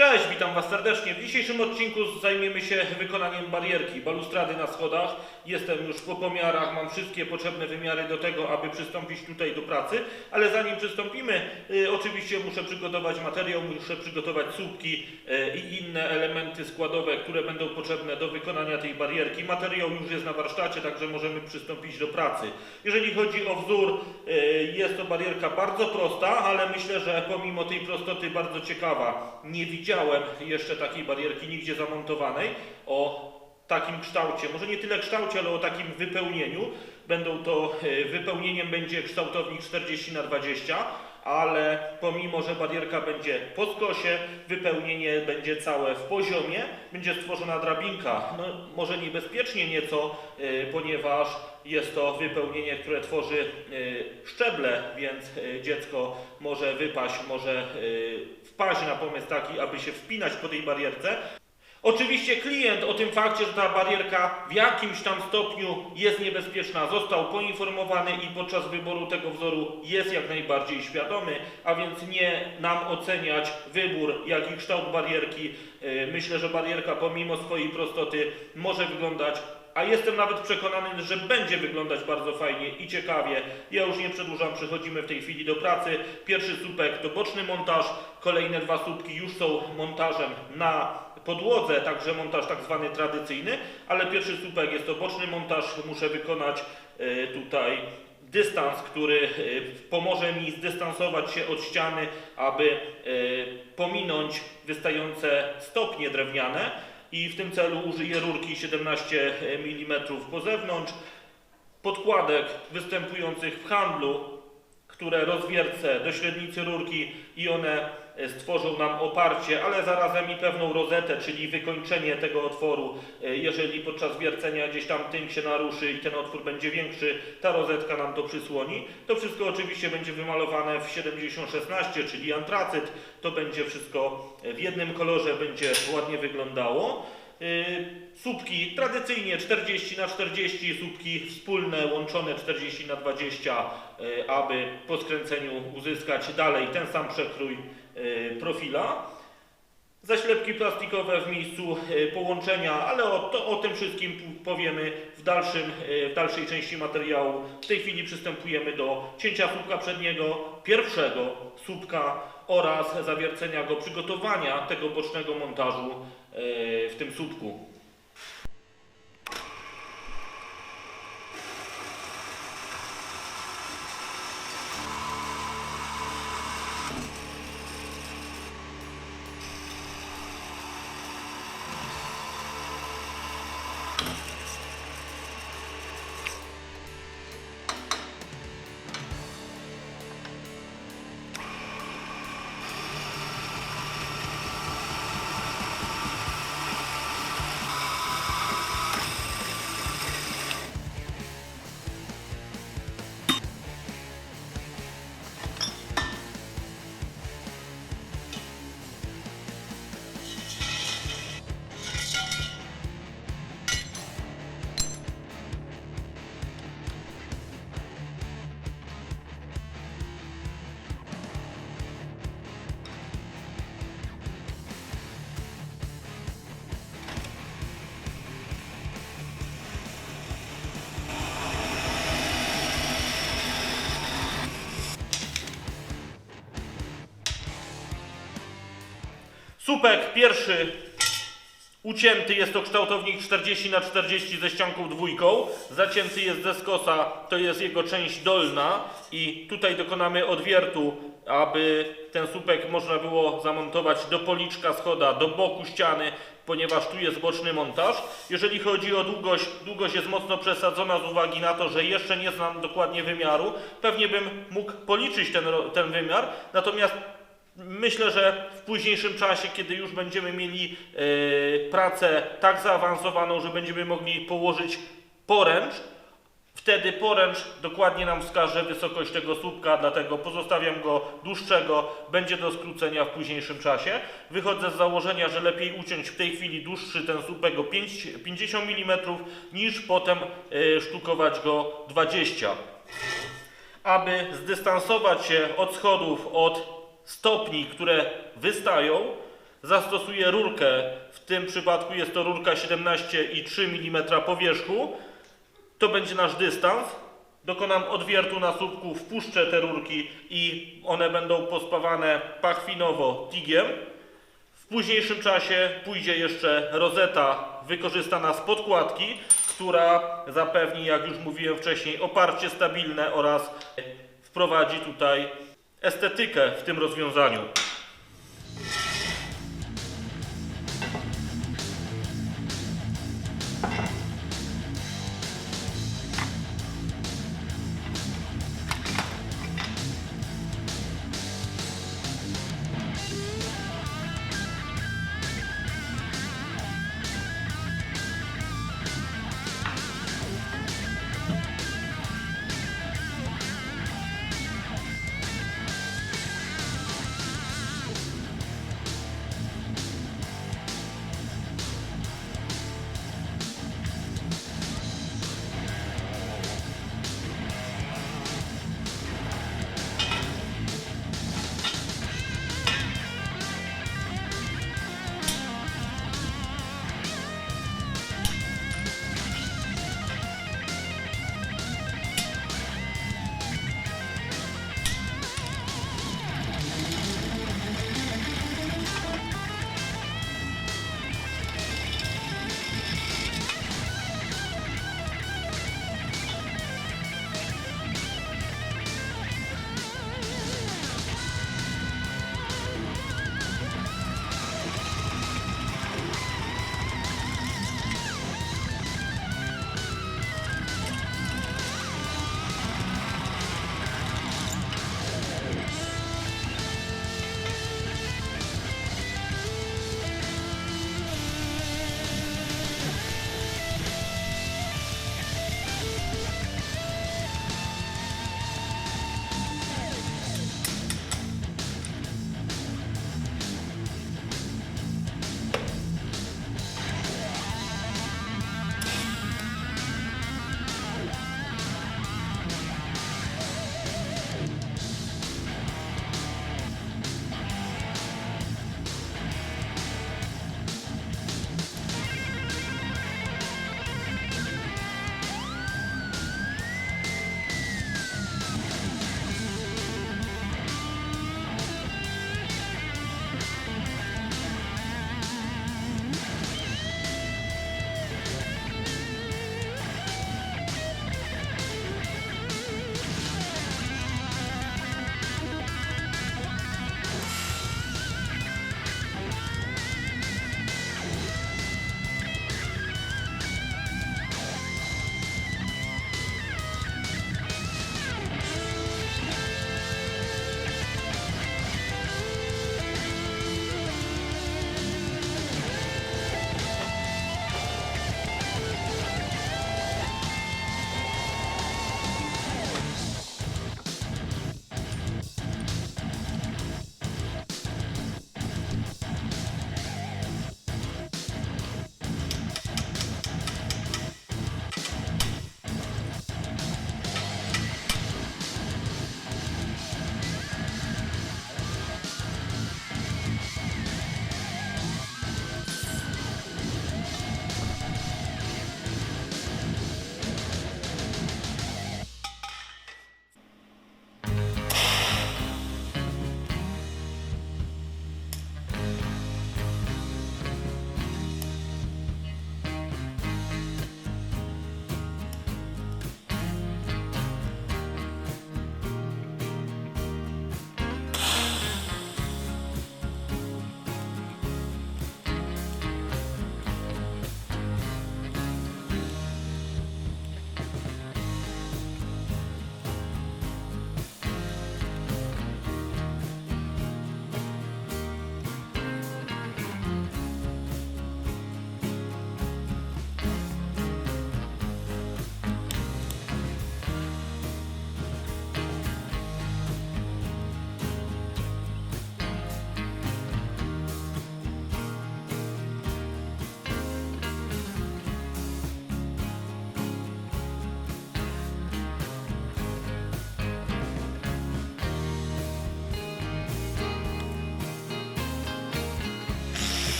Cześć, witam Was serdecznie. W dzisiejszym odcinku zajmiemy się wykonaniem barierki, balustrady na schodach. Jestem już po pomiarach, mam wszystkie potrzebne wymiary do tego, aby przystąpić tutaj do pracy, ale zanim przystąpimy, y, oczywiście muszę przygotować materiał, muszę przygotować słupki y, i inne elementy składowe, które będą potrzebne do wykonania tej barierki. Materiał już jest na warsztacie, także możemy przystąpić do pracy. Jeżeli chodzi o wzór, y, jest to barierka bardzo prosta, ale myślę, że pomimo tej prostoty bardzo ciekawa. Nie widziałem jeszcze takiej barierki nigdzie zamontowanej o takim kształcie, może nie tyle kształcie, ale o takim wypełnieniu. Będą to, y, wypełnieniem będzie kształtownik 40 na 20 ale pomimo, że barierka będzie po skosie, wypełnienie będzie całe w poziomie, będzie stworzona drabinka. No, może niebezpiecznie nieco, y, ponieważ jest to wypełnienie, które tworzy y, szczeble, więc dziecko może wypaść, może wpaść na pomysł taki, aby się wspinać po tej barierce. Oczywiście klient o tym fakcie, że ta barierka w jakimś tam stopniu jest niebezpieczna, został poinformowany i podczas wyboru tego wzoru jest jak najbardziej świadomy, a więc nie nam oceniać wybór, jak i kształt barierki. Yy, Myślę, że barierka pomimo swojej prostoty może wyglądać a jestem nawet przekonany, że będzie wyglądać bardzo fajnie i ciekawie. Ja już nie przedłużam, przechodzimy w tej chwili do pracy. Pierwszy słupek to boczny montaż, kolejne dwa słupki już są montażem na podłodze, także montaż tak zwany tradycyjny, ale pierwszy słupek jest to boczny montaż, muszę wykonać e, tutaj dystans, który e, pomoże mi zdystansować się od ściany, aby e, pominąć wystające stopnie drewniane i w tym celu użyję rurki 17 mm po zewnątrz, podkładek występujących w handlu, które rozwiercę do średnicy rurki i one e, stworzą nam oparcie, ale zarazem i pewną rozetę, czyli wykończenie tego otworu. E, Jeżeli podczas wiercenia gdzieś tam tynk się naruszy i ten otwór będzie większy, ta rozetka nam to przysłoni. To wszystko oczywiście będzie wymalowane w 7016, czyli antracyt. To będzie wszystko w jednym kolorze, będzie ładnie wyglądało. Yy, Słupki tradycyjnie 40 na 40 słupki wspólne, łączone 40 na 20 yy, aby po skręceniu uzyskać dalej ten sam przekrój profila. Zaślepki plastikowe w miejscu yy, połączenia, ale o, to, o tym wszystkim powiemy w, dalszym, yy, w dalszej części materiału. W tej chwili przystępujemy do cięcia słupka przedniego, pierwszego słupka oraz zawiercenia go, przygotowania tego bocznego montażu w tym słupku. Słupek pierwszy ucięty jest to kształtownik 40 na 40 ze ścianką dwójką. Zacięty jest ze skosa, to jest jego część dolna i tutaj dokonamy odwiertu, aby ten słupek można było zamontować do policzka schoda, do boku ściany, ponieważ tu jest boczny montaż. Jeżeli chodzi o długość, długość jest mocno przesadzona z uwagi na to, że jeszcze nie znam dokładnie wymiaru. Pewnie bym mógł policzyć ten, ten wymiar, natomiast Myślę, że w późniejszym czasie, kiedy już będziemy mieli e, pracę tak zaawansowaną, że będziemy mogli położyć poręcz, wtedy poręcz dokładnie nam wskaże wysokość tego słupka, dlatego pozostawiam go dłuższego, będzie do skrócenia w późniejszym czasie. Wychodzę z założenia, że lepiej uciąć w tej chwili dłuższy ten słupek o 5, 50 mm, niż potem e, sztukować go 20 aby zdystansować się od schodów, od stopni, które wystają, zastosuję rurkę, w tym przypadku jest to rurka 17,3 mm po wierzchu, to będzie nasz dystans. Dokonam odwiertu na słupku, wpuszczę te rurki i one będą pospawane pachwinowo tigiem. W późniejszym czasie pójdzie jeszcze rozeta wykorzystana z podkładki, która zapewni, jak już mówiłem wcześniej, oparcie stabilne oraz wprowadzi tutaj estetykę w tym rozwiązaniu.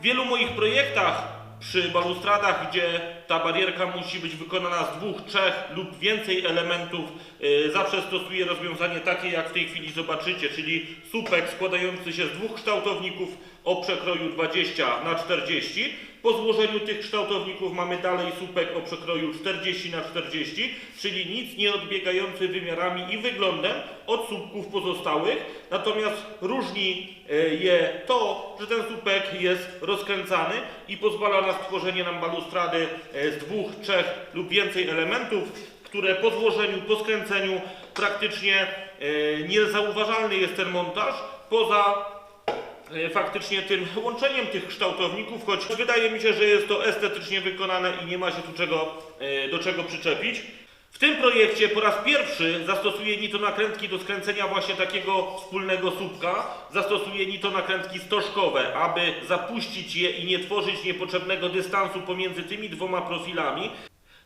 W wielu moich projektach przy balustradach, gdzie ta barierka musi być wykonana z dwóch, trzech lub więcej elementów, y, zawsze stosuję rozwiązanie takie, jak w tej chwili zobaczycie, czyli słupek składający się z dwóch kształtowników o przekroju 20 na 40. Po złożeniu tych kształtowników mamy dalej słupek o przekroju 40 na 40, czyli nic nie odbiegający wymiarami i wyglądem od słupków pozostałych. Natomiast różni e, je to, że ten słupek jest rozkręcany i pozwala na stworzenie nam balustrady e, z dwóch, trzech lub więcej elementów, które po złożeniu, po skręceniu praktycznie e, niezauważalny jest ten montaż poza faktycznie tym łączeniem tych kształtowników, choć wydaje mi się, że jest to estetycznie wykonane i nie ma się tu czego, e, do czego przyczepić. W tym projekcie po raz pierwszy zastosuję nitonakrętki do skręcenia właśnie takiego wspólnego słupka. Zastosuję nitonakrętki stożkowe, aby zapuścić je i nie tworzyć niepotrzebnego dystansu pomiędzy tymi dwoma profilami.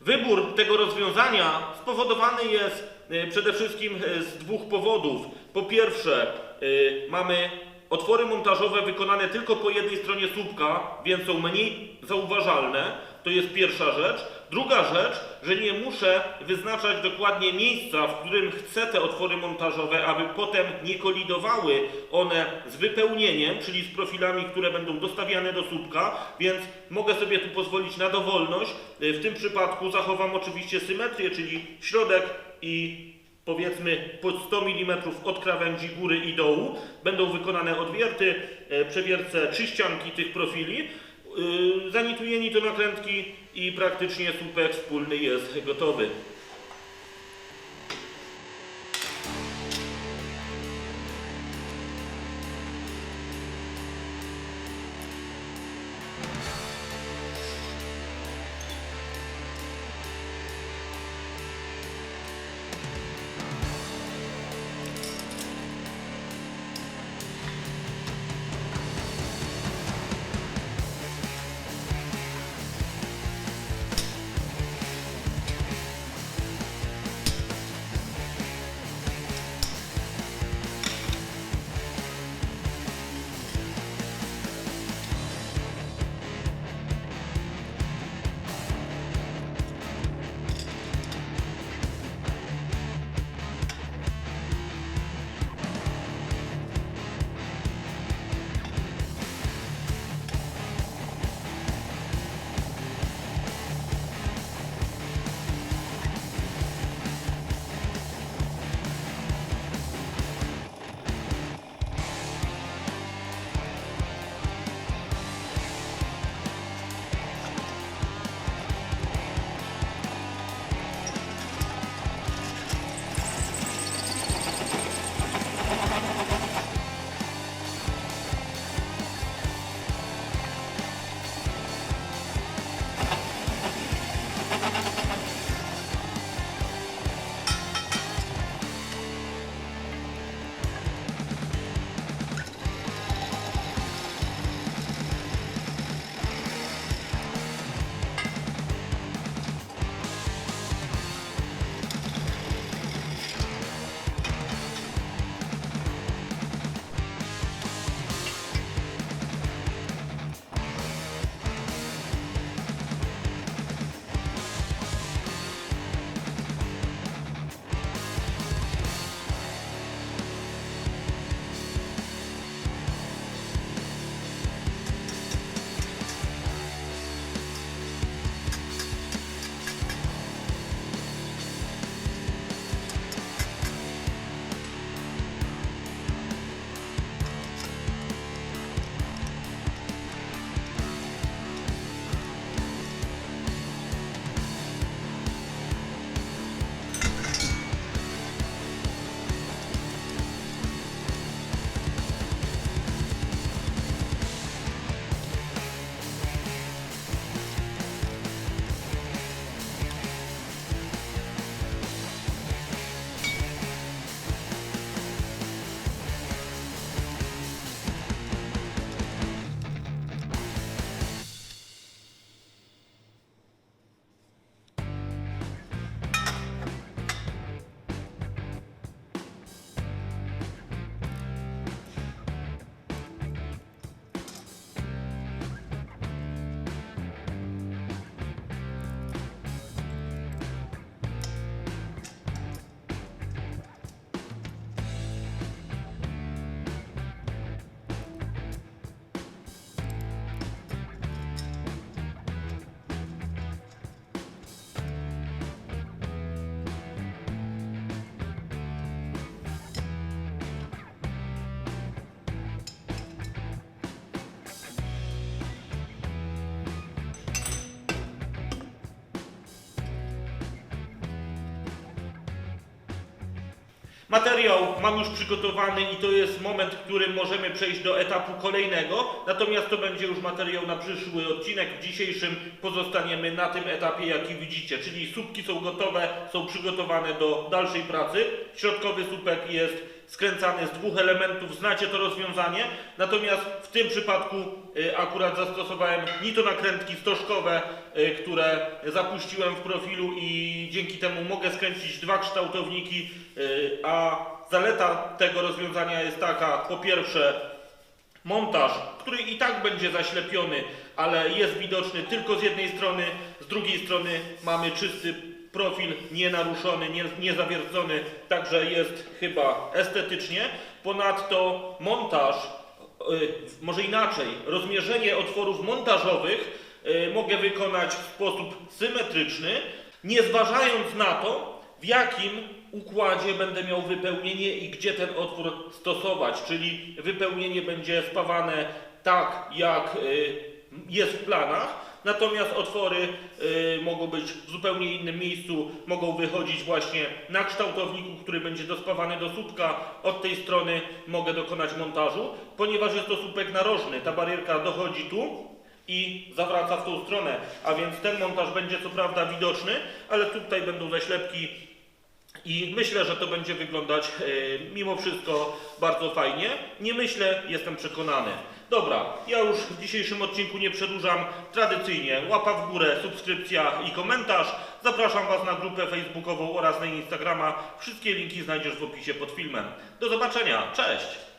Wybór tego rozwiązania spowodowany jest e, przede wszystkim e, z dwóch powodów. Po pierwsze, e, mamy otwory montażowe wykonane tylko po jednej stronie słupka, więc są mniej zauważalne. To jest pierwsza rzecz. Druga rzecz, że nie muszę wyznaczać dokładnie miejsca, w którym chcę te otwory montażowe, aby potem nie kolidowały one z wypełnieniem, czyli z profilami, które będą dostawiane do słupka, więc mogę sobie tu pozwolić na dowolność. W tym przypadku zachowam oczywiście symetrię, czyli środek i powiedzmy po 100 mm od krawędzi góry i dołu. Będą wykonane odwierty, e, przewiercę trzy ścianki tych profili. Yy, Zanituję nitonakrętki i praktycznie słupek wspólny jest gotowy. Materiał mam już przygotowany i to jest moment, w którym możemy przejść do etapu kolejnego, natomiast to będzie już materiał na przyszły odcinek. W dzisiejszym pozostaniemy na tym etapie, jaki widzicie, czyli słupki są gotowe, są przygotowane do dalszej pracy. Środkowy słupek jest skręcany z dwóch elementów, znacie to rozwiązanie, natomiast w tym przypadku y, akurat zastosowałem nitonakrętki stożkowe, y, które zapuściłem w profilu i dzięki temu mogę skręcić dwa kształtowniki, y, a zaleta tego rozwiązania jest taka, po pierwsze montaż, który i tak będzie zaślepiony, ale jest widoczny tylko z jednej strony, z drugiej strony mamy czysty profil, nienaruszony, nie, także jest chyba estetycznie. Ponadto montaż, y, może inaczej, rozmierzenie otworów montażowych y, mogę wykonać w sposób symetryczny, nie zważając na to, w jakim układzie będę miał wypełnienie i gdzie ten otwór stosować, czyli wypełnienie będzie spawane tak, jak y, jest w planach, natomiast otwory y, mogą być w zupełnie innym miejscu, mogą wychodzić właśnie na kształtowniku, który będzie dospawany do słupka. Od tej strony mogę dokonać montażu, ponieważ jest to słupek narożny, ta barierka dochodzi tu, i zawraca w tą stronę, a więc ten montaż będzie co prawda widoczny, ale tutaj będą zaślepki i myślę, że to będzie wyglądać e, mimo wszystko bardzo fajnie. Nie myślę, jestem przekonany. Dobra, ja już w dzisiejszym odcinku nie przedłużam. Tradycyjnie łapa w górę, subskrypcja i komentarz. Zapraszam Was na grupę facebookową oraz na Instagrama. Wszystkie linki znajdziesz w opisie pod filmem. Do zobaczenia, cześć!